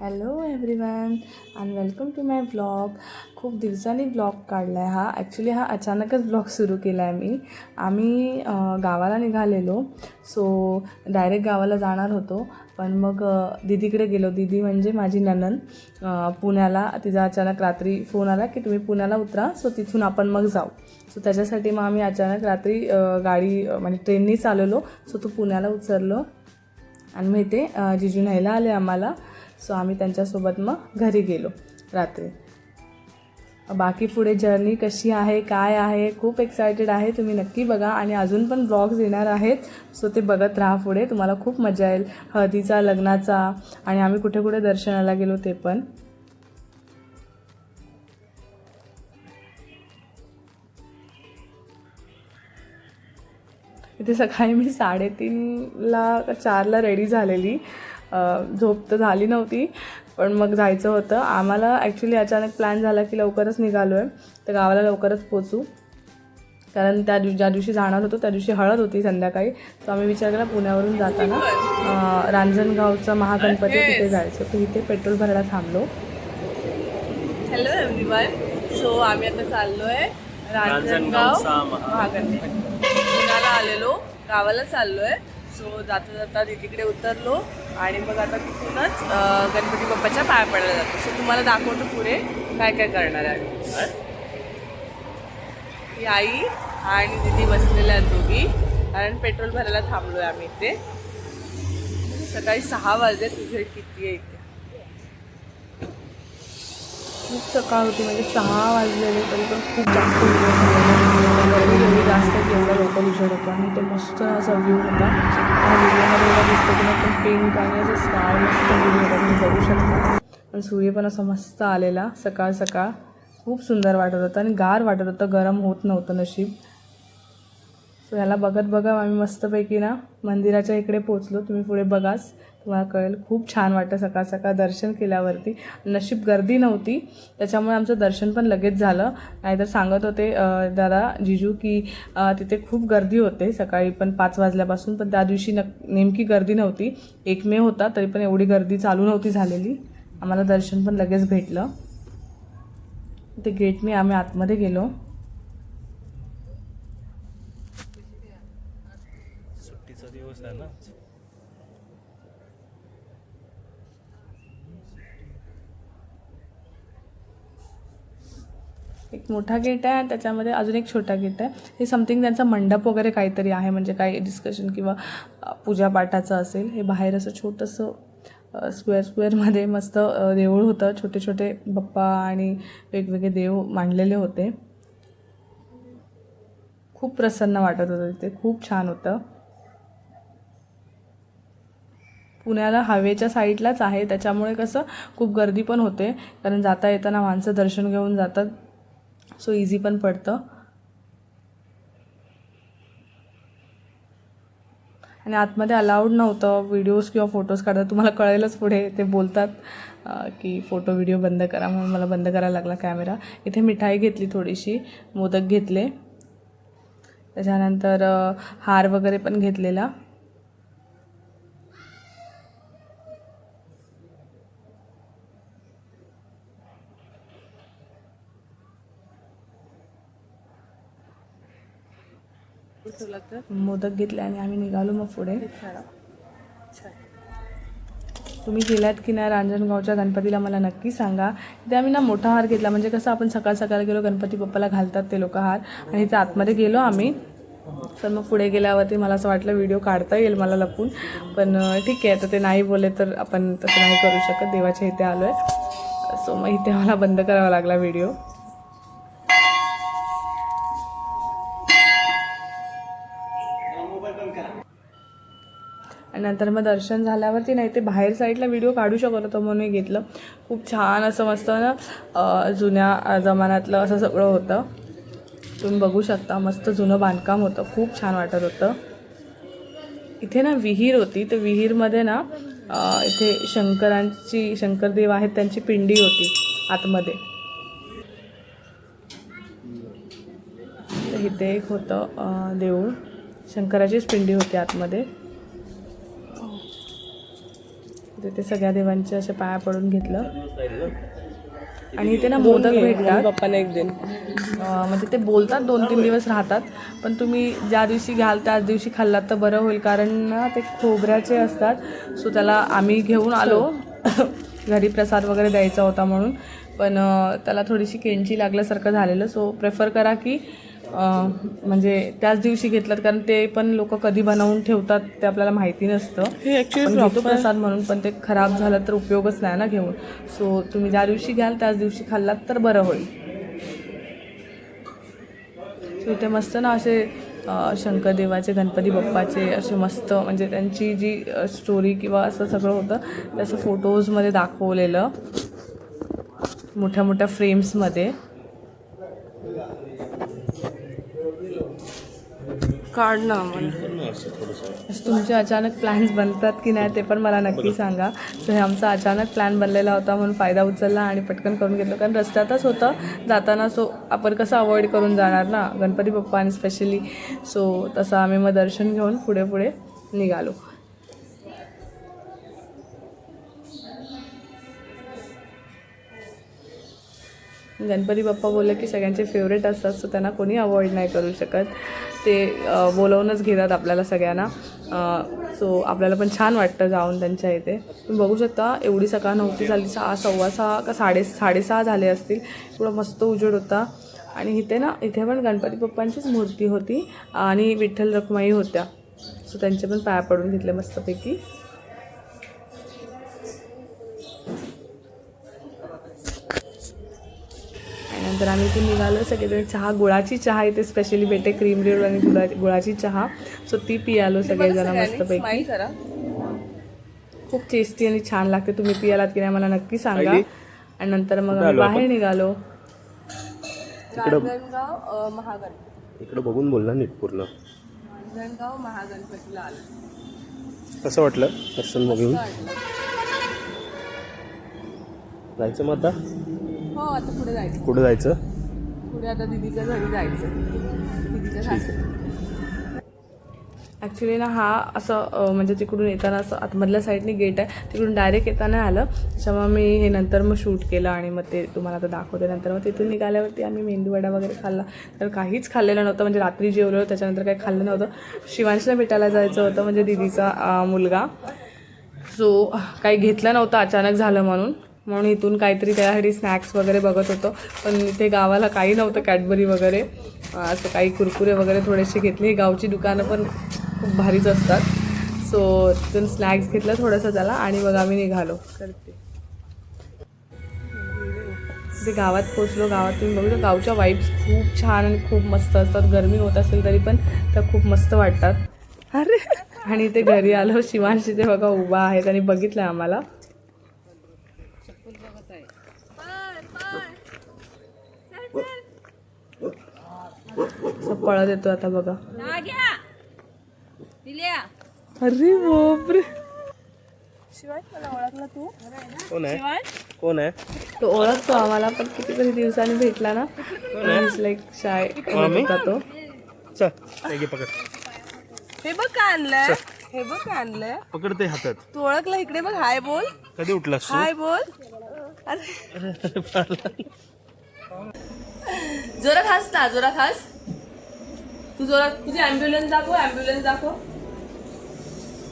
Hello everyone and welcome to my blog खूप दिवसांनी blog काढला आहे हा. ॲक्च्युली हा अचानकच ब्लॉग सुरू केला आहे मी. आम्ही गावाला निघालेलो. सो डायरेक्ट गावाला जाणार होतो. पण मग दिदीकडे दीदीकडे गेलो. दीदी म्हणजे माझी ननन पुण्याला. तिचा अचानक रात्री फोन आला की तुम्ही पुण्याला उतरा. सो तिथून आपण मग जाऊ. सो त्याच्यासाठी मग आम्ही अचानक रात्री गाडी म्हणजे ट्रेननी चालवलो. सो तो पुण्याला उतरलो. आणि मग इथे जिजू न्यायला आले आम्हाला. सो आम्ही त्यांच्यासोबत मग घरी गेलो रात्री. बाकी पुढे जर्नी कशी आहे काय आहे खूप एक्सायटेड आहे. तुम्ही नक्की बघा आणि अजून पण ब्लॉग्स येणार आहेत. सो ते बघत राहा पुढे. तुम्हाला खूप मजा येईल. हळदीचा लग्नाचा आणि आम्ही कुठे कुठे दर्शनाला गेलो ते पण. इथे सकाळी मी साडेतीनला चारला रेडी झालेली. झोप तर झाली नव्हती पण मग जायचं होतं. आम्हाला ॲक्च्युली अचानक प्लॅन झाला की लवकरच निघालो आहे तर गावाला लवकरच पोचू कारण त्या दिव ज्या दिवशी जाणार होतो त्या दिवशी हळद होती संध्याकाळी. तर आम्ही विचार केला पुण्यावरून जाताना. रांजणगावचा महागणपती तिथे जायचं. तर इथे पेट्रोल भरायला थांबलो. हॅलो एव्हरीवन सो आम्ही आता चाललोय रांजणगाव महागणपती. पुण्याला आलेलो गावाला चाललोय. सो जाता जाता तिकडे उतरलो. आणि मग आता तिथूनच गणपती बाप्पाच्या पाया पडायला जातो. सो तुम्हाला दाखवतो पुढे काय काय करणार आहे. ही आई आणि दिदी बसलेल्या आहेत दोघी. कारण पेट्रोल भरायला थांबलो आहे आम्ही इथे. सकाळी सहा वाजले तुझे किती आहे इथे? खूप सकाळ होती म्हणजे सहा वाजलेले तरी पण खूप जास्त गर्मी एवढी जास्त की एवढा लवकर उजेड होता. आणि ते मस्त असा व्ह्यू होता. त्या व्हिडिओमध्ये एवढा दिसतो की एकदम पिंक आणि असं स्काय मस्त व्ह्यू होता. तुम्ही बघू शकता. पण सूर्य पण असा मस्त आलेला सकाळ सकाळ. खूप सुंदर वाटत होतं आणि गार वाटत होतं गरम होत नव्हतं नशीब. सो ह्याला बघत बघा आम्ही मस्तपैकी ना मंदिराच्या इकडे पोचलो तुम्ही पुढे बघाच. तुम्हाला कळेल. खूप छान वाटतं सकाळ सकाळ दर्शन केल्यावरती. नशीब गर्दी नव्हती. त्याच्यामुळे आमचं दर्शन पण लगेच झालं. नाहीतर सांगत होते दादा जिजू की तिथे खूप गर्दी होते सकाळी पण पाच वाजल्यापासून पण त्या दिवशी न नेमकी गर्दी नव्हती. एक मे होता तरी पण एवढी गर्दी चालू नव्हती झालेली. आम्हाला दर्शन पण लगेच भेटलं. ते गेटने आम्ही आतमध्ये गेलो सुट्टीचा दिवस आहे ना एक मोठा गेट आहे आणि त्याच्यामध्ये अजून एक छोटा गेट आहे. हे समथिंग त्यांचा मंडप वगैरे काहीतरी आहे म्हणजे काही डिस्कशन किंवा पूजापाठाचं असेल. हे बाहेर असं छोटंसं स्क्वेअर स्क्वेअरमध्ये मस्त देऊळ होतं. छोटे छोटे बाप्पा आणि वेगवेगळे देव मांडलेले होते. खूप प्रसन्न वाटत होतं तिथे. खूप छान होतं. पुण्याला हवेच्या साईडलाच आहे. त्याच्यामुळे कसं खूप गर्दी पण होते. कारण जाता येताना माणसं दर्शन घेऊन जातात. सो इझी पण पडतं. आणि आतमध्ये अलाउड नव्हतं व्हिडिओज किंवा फोटोज काढतात तुम्हाला कळेलच पुढे ते बोलतात की फोटो व्हिडिओ बंद करा म्हणून मला बंद करायला लागला कॅमेरा इथे मिठाई घेतली थोडीशी मोदक घेतले. त्याच्यानंतर हार वगैरे पण घेतलेला. मोदक घेतले आणि आम्ही निघालो मग पुढे. तुम्ही गेलात की नाही रांजणगावच्या गणपतीला मला नक्की सांगा. इथे आम्ही ना मोठा हार घेतला म्हणजे कसं आपण सकाळ सकाळ गेलो गणपती बाप्पाला घालतात ते लोक हार. आणि इथे आतमध्ये गेलो आम्ही. तर मग पुढे गेल्यावरती मला असं वाटलं व्हिडिओ काढता येईल मला लपून. पण ठीक आहे तर ते नाही बोलले तर आपण तसं नाही करू शकत. देवाच्या इथे आलो आहे सो मग इथे मला बंद करावा लागला व्हिडिओ. आणि नंतर मग दर्शन झाल्यावरती नाही ते बाहेर साईडला व्हिडिओ काढू शकत होतो म्हणून मी घेतलं. खूप छान असं मस्त ना जुन्या जमान्यातलं असं सगळं होतं. तुम्ही बघू शकता मस्त जुनं बांधकाम होतं. खूप छान वाटत होतं. इथे ना विहीर होती. तर विहीरमध्ये ना इथे शंकरांची शंकरदेव आहेत त्यांची पिंडी होती आतमध्ये. तर इथे एक होतं देऊळ. शंकराचीच पिंडी होती आतमध्ये. तिथे सगळ्या देवांचे असे पाया पडून घेतलं. आणि इथे ना मोदक भेटतात. पप्पाने एक दिन. म्हणजे ते बोलतात दोन तीन दिवस राहतात. पण तुम्ही ज्या दिवशी घ्याल त्याच दिवशी खाल्लात तर बरं होईल. कारण ना ते खोबऱ्याचे असतात. सो त्याला आम्ही घेऊन आलो. घरी प्रसाद वगैरे द्यायचा होता म्हणून. पण त्याला थोडीशी केंची लागल्यासारखं झालेलं. सो प्रेफर करा की म्हणजे त्याच दिवशी घेतलात कारण ते पण लोक कधी बनवून ठेवतात ते आपल्याला माहिती नसतं. हे प्रसाद म्हणून पण ते खराब झालं तर उपयोगच नाही ना घेऊन. सो तुम्ही ज्या दिवशी घ्याल त्याच दिवशी खाल्लात तर बरं होईल. सो इथे मस्त ना असे शंकरदेवाचे गणपती बाप्पाचे असे मस्त म्हणजे त्यांची जी स्टोरी किंवा असं सगळं होतं ते असं फोटोजमध्ये दाखवलेलं. मोठ्या मोठ्या फ्रेम्समध्ये काढ ना आम्हाला तुमचे अचानक प्लॅन्स बनतात की नाही ते पण मला नक्की सांगा. सो हे आमचा अचानक प्लॅन बनलेला होता म्हणून फायदा उचलला आणि पटकन करून घेतलं. कारण रस्त्यातच होतं. जाताना सो आपण कसं अवॉइड करून जाणार ना? गणपती बाप्पा आणि स्पेशली सो तसं आम्ही मग दर्शन घेऊन पुढे पुढे निघालो. गणपती बाप्पा बोलले की सगळ्यांचे फेवरेट असतात सो त्यांना कोणी अवॉइड नाही करू शकत. ते बोलवूनच घेतात आपल्याला सगळ्यांना. सो आपल्याला पण छान वाटतं जाऊन त्यांच्या इथे. तुम्ही बघू शकता एवढी सकाळ नव्हती झाली सहा सव्वा सहा का साडे साडेसहा झाले असतील. एवढा मस्त उजेड होता. आणि इथे ना इथे पण गणपती बाप्पांचीच मूर्ती होती आणि विठ्ठल रखमाई होत्या. सो त्यांचे पण पाया पडून घेतले मस्तपैकी. आणि नंतर आम्ही इथे निघालो सगळेजण चहा गुळाची चहा इथे स्पेशली भेटे क्रीम रोल आणि गुळा गुळाची चहा. सो ती पियालो सगळेजण मस्तपैकी. खूप टेस्टी आणि छान लागते. तुम्ही पियालात की नाही मला नक्की सांगा? आणि नंतर मग आम्ही बाहेर निघालो. महागणपती इकडं बघून बोल ना नीट पूर्ण. रांजणगाव महागणपतीला आलं. कसं वाटलं? दर्शन बघून? जायचं मग आता? हो आता पुढे जायचं. कुठं जायचं? पुढे आता दिदीच्या घरी जायचं. दिदीच्या सासरी. ॲक्च्युली ना हा असं अं, म्हणजे तिकडून येताना असं आतमधल्या साईडने गेट आहे. तिकडून डायरेक्ट येताना आलं. त्याच्यामुळे मी हे नंतर मग शूट केलं आणि मग ते तुम्हाला आता दाखवते नंतर. मग तिथून निघाल्यावरती आम्ही मेंदूवडा वगैरे खाल्ला. तर काहीच खाल्लेलं नव्हतं. म्हणजे रात्री जेवलो त्याच्यानंतर काही खाल्लं नव्हतं. शिवांशला भेटायला जायचं होतं म्हणजे दिदीचा अं, मुलगा. सो काही घेतलं नव्हतं अचानक झालं म्हणून. म्हणून इथून काहीतरी त्यासाठी स्नॅक्स वगैरे बघत होतो. पण इथे गावाला काही नव्हतं कॅडबरी वगैरे. असं काही कुरकुरे वगैरे थोडेसे घेतले. ही गावची दुकानं पण खूप भारीच असतात. सो तिथून स्नॅक्स घेतलं थोडंसं त्याला आणि मग आम्ही निघालो. करते. ते गावात पोचलो गावात तुम्ही बघू गावच्या वाईब्स खूप छान आणि खूप मस्त असतात. गरमी होत असेल तरी पण त्या खूप मस्त वाटतात. अरे! आणि ते घरी आलो. शिवांशी ते बघा उभा आहेत आणि बघितलं आम्हाला. असं पळत येतो आता बघा. अरे बापरे. शिवाय मला ओळखला तू? कोण आहे? कोण आहे? तो ओळखतो आम्हाला पण कितीतरी दिवसांनी भेटला ना. लाईक शाय तो. चल हे घे पकड. हे बघ काय आणलंय. हे बघ काय आणलंय. पकड ते हातात. तू ओळखला इकडे बघ हाय बोल. कधी उठलास तू? हाय बोल. जोरात हस ना जोरात हस. तू जोरात तुझी ॲम्ब्युलन्स दाखव ॲम्ब्युलन्स दाखव.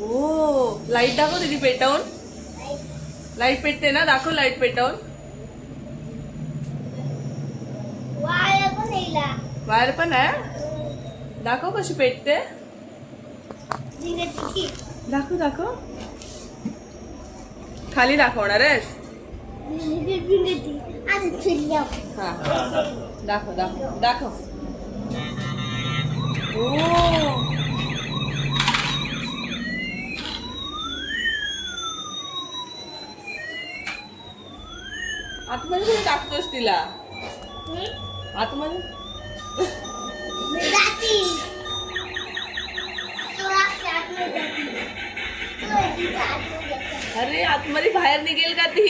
ओ लाइट दाखव तुझी पेटवून. लाइट पेटते ना दाखव लाइट पेटवून. वायर पण आहे? दाखव कशी पेटते. दाखव दाखव. खाली दाखवणार आहेस? हा. दाखव दाखव. दाखव. आतमध्ये टाकतोस तिला. आतमध्ये? अरे आतमध्ये बाहेर निघेल का ती?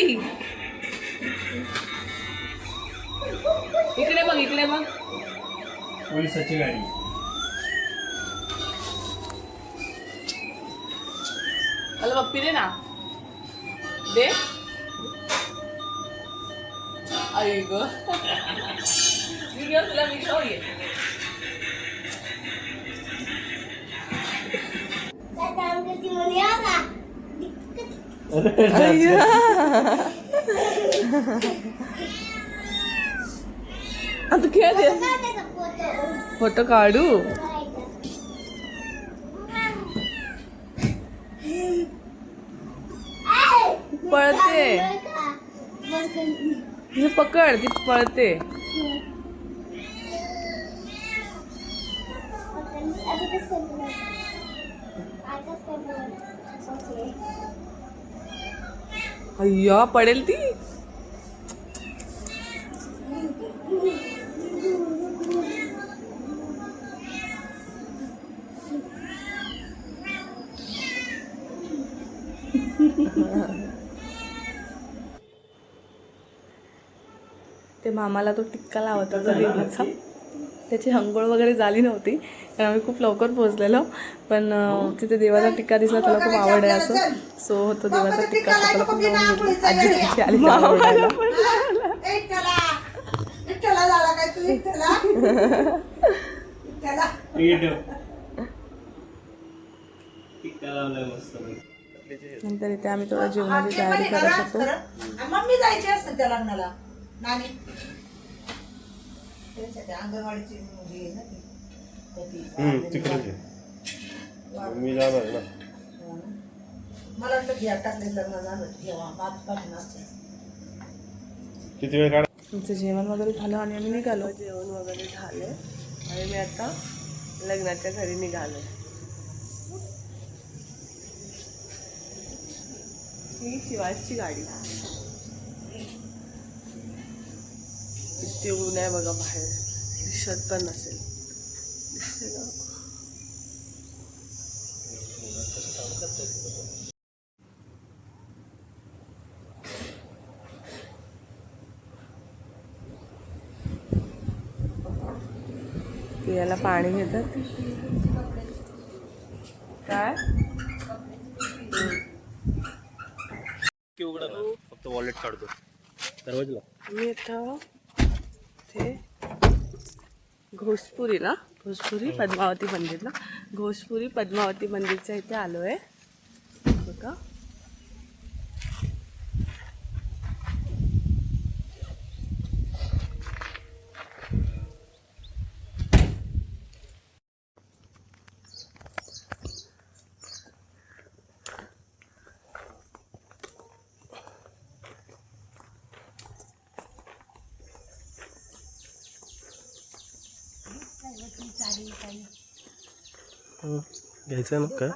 इकडे बघ इकडे बघ. पोलिसाची गाडी. मला पप्पी दे ना दे आई ग मी घेऊन तुला मी ये आता खेळ फोटो काढू पळते मी पकड ती पळते. अय्या पडेल ती? ते मामाला तो टिक्का लावत होता देवाचा त्याची अंघोळ वगैरे झाली नव्हती कारण आम्ही खूप लवकर पोहोचलेलो. पण तिथे देवाचा टिक्का दिसला त्याला खूप आवड आहे असं. सो तो देवाचा टिक्का स्वतःला खूप लावून घेतला. आजी आली नंतर इथे आम्ही थोडं जेवणाची तयारी करत होतो. नानी. अंगणवाडीची आहे ना ती. तर ती मी जाणार ना. मला घ्या टाकले लग्न झालं. किती वेळ काढ आमचं जेवण वगैरे झालं आणि आम्ही निघालो. जेवण वगैरे झाले. आणि मी आता लग्नाच्या घरी निघालो. ही शिवाजची गाडी. किती ऊन आहे बघा बाहेर. दिसत पण नसेल? पियाला पाणी घेतात. काय? फक्त वॉलेट काढतो. दरवाजला. मी इथं घोषपुरीला. घोषपुरी पद्मावती मंदिरला. घोषपुरी पद्मावती मंदिरच्या इथे आलो आहे बघा. घ्यायचं ना काय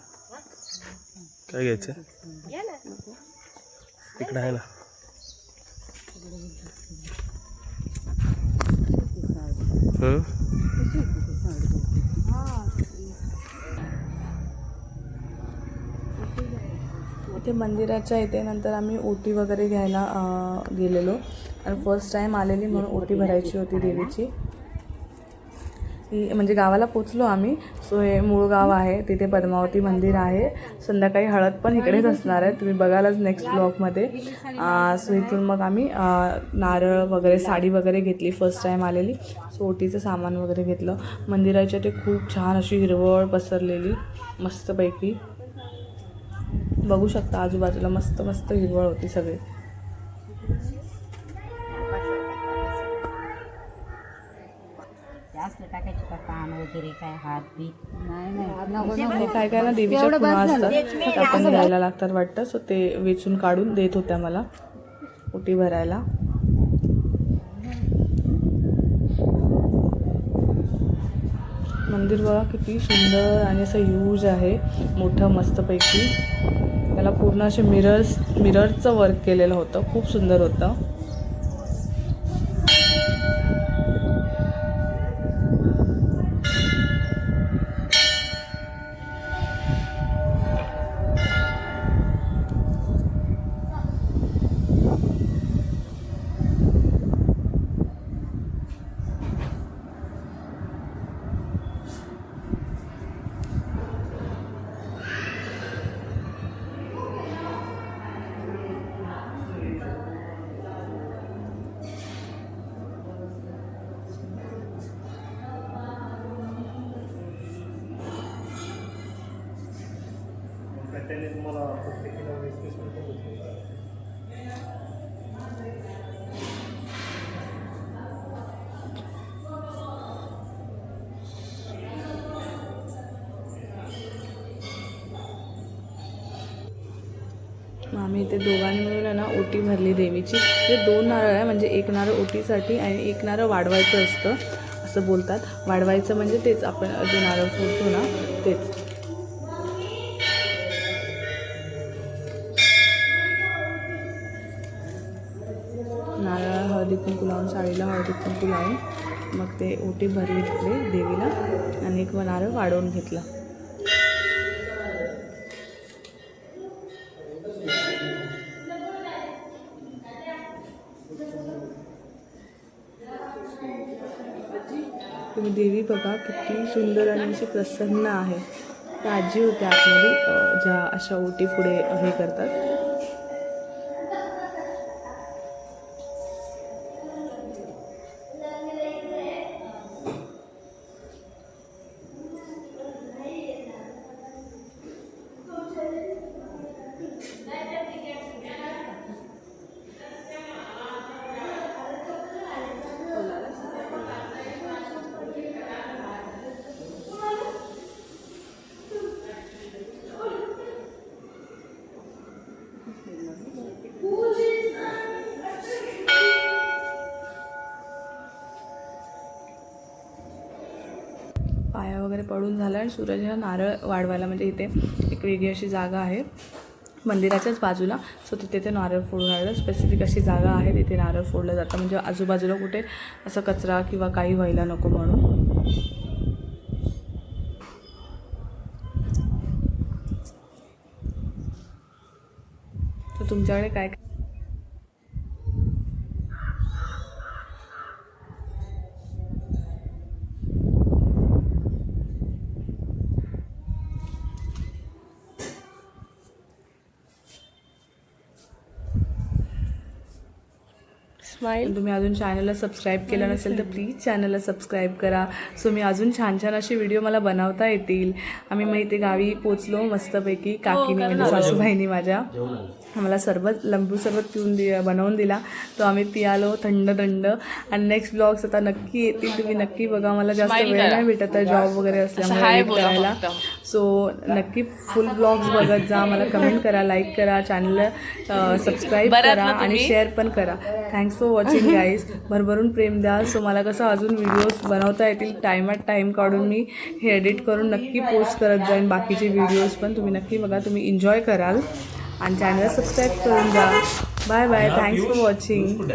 काय घ्यायचं? तिकडं आहे ना. ते मंदिराच्या इथे नंतर आम्ही ओटी वगैरे घ्यायला गेलेलो. आणि फर्स्ट टाईम आलेली म्हणून ओटी भरायची होती देवीची. ही म्हणजे गावाला पोचलो आम्ही. सो हे मूळ गाव आहे तिथे पद्मावती मंदिर आहे. संध्याकाळी हळद पण इकडेच असणार आहे. तुम्ही बघालच नेक्स्ट ब्लॉगमध्ये सो इथून मग आम्ही नारळ वगैरे साडी वगैरे घेतली. फर्स्ट टाईम आलेली. सो ओटीचं सामान वगैरे घेतलं. मंदिराच्या ते खूप छान अशी हिरवळ पसरलेली. मस्तपैकी बघू शकता आजूबाजूला मस्त मस्त हिरवळ होती सगळी. टाकायची का कान वगैरे काय हात बीत नाही नाही. काय काय ना देवीच्या खुणा असतात लागतात वाटतं सो ते वेचून काढून देत होत्या मला. ओटी भरायला मंदिर बघा किती सुंदर आणि असं ह्यूज आहे मोठं मस्तपैकी त्याला पूर्ण असे मिरर्स मिररचं वर्क केलेलं होतं. खूप सुंदर होतं. आम्ही ते दोघांनी मिळून आहे ना ओटी भरली देवीची. ते दोन नारळ आहे म्हणजे एक नारळ ओटीसाठी आणि एक नारळ वाढवायचं असतं असं बोलतात. वाढवायचं म्हणजे तेच आपण जे नारळ फोडतो ना तेच. नारळ हळदी कुंकू लावून साडीला हळदी कुंकू लावून मग ते ओटी भरली तिकडे देवीला आणि एक नारळ वाढवून घेतला. तुम्ही देवी बघा किती सुंदर आणि अशी प्रसन्न आहे. त्या आजी होत्या आतमध्ये ज्या अशा ओटी पुढे हे करतात. पडून झाला आणि सूरज हा नारळ वाढवायला म्हणजे इथे एक वेगळी अशी जागा आहे. मंदिराच्याच बाजूला. सो तिथे ते नारळ फोडून राहिलं स्पेसिफिक अशी जागा आहे. तिथे नारळ फोडलं जातं. म्हणजे आजूबाजूला कुठे असं कचरा किंवा काही व्हायला नको म्हणून. तर तुमच्याकडे काय काय स्माईल तुम्ही अजून चॅनलला सबस्क्राईब केलं नसेल तर प्लीज चॅनलला सबस्क्राईब करा. सो मी अजून छान छान असे व्हिडिओ मला बनवता येतील. आम्ही मग इथे गावी पोचलो मस्तपैकी. काकीने म्हणजे सासूबाईनी माझ्या. आम्हाला सरबत लिंबू सरबत पिऊन दि बनवून दिला. तो आम्ही पियालो थंड थंड. आणि नेक्स्ट ब्लॉग्स आता नक्की येतील. तुम्ही नक्की बघा मला जास्त वेळ नाही भेटत आहे जॉब वगैरे असल्यामुळे करायला. सो नक्की फुल ब्लॉग्स बघत जा. मला कमेंट करा लाईक करा चॅनलला सबस्क्राईब करा आणि शेअर पण करा. थँक्स फॉर वॉचिंग गाईज भरभरून प्रेम द्या. सो मला कसं अजून व्हिडिओज बनवता येतील टायमात टाईम काढून मी हे एडिट करून नक्की पोस्ट करत जाईन. बाकीचे व्हिडिओज पण तुम्ही नक्की बघा. तुम्ही एन्जॉय कराल. आणि चॅनलला सबस्क्राईब करून जा bye bye thanks for watching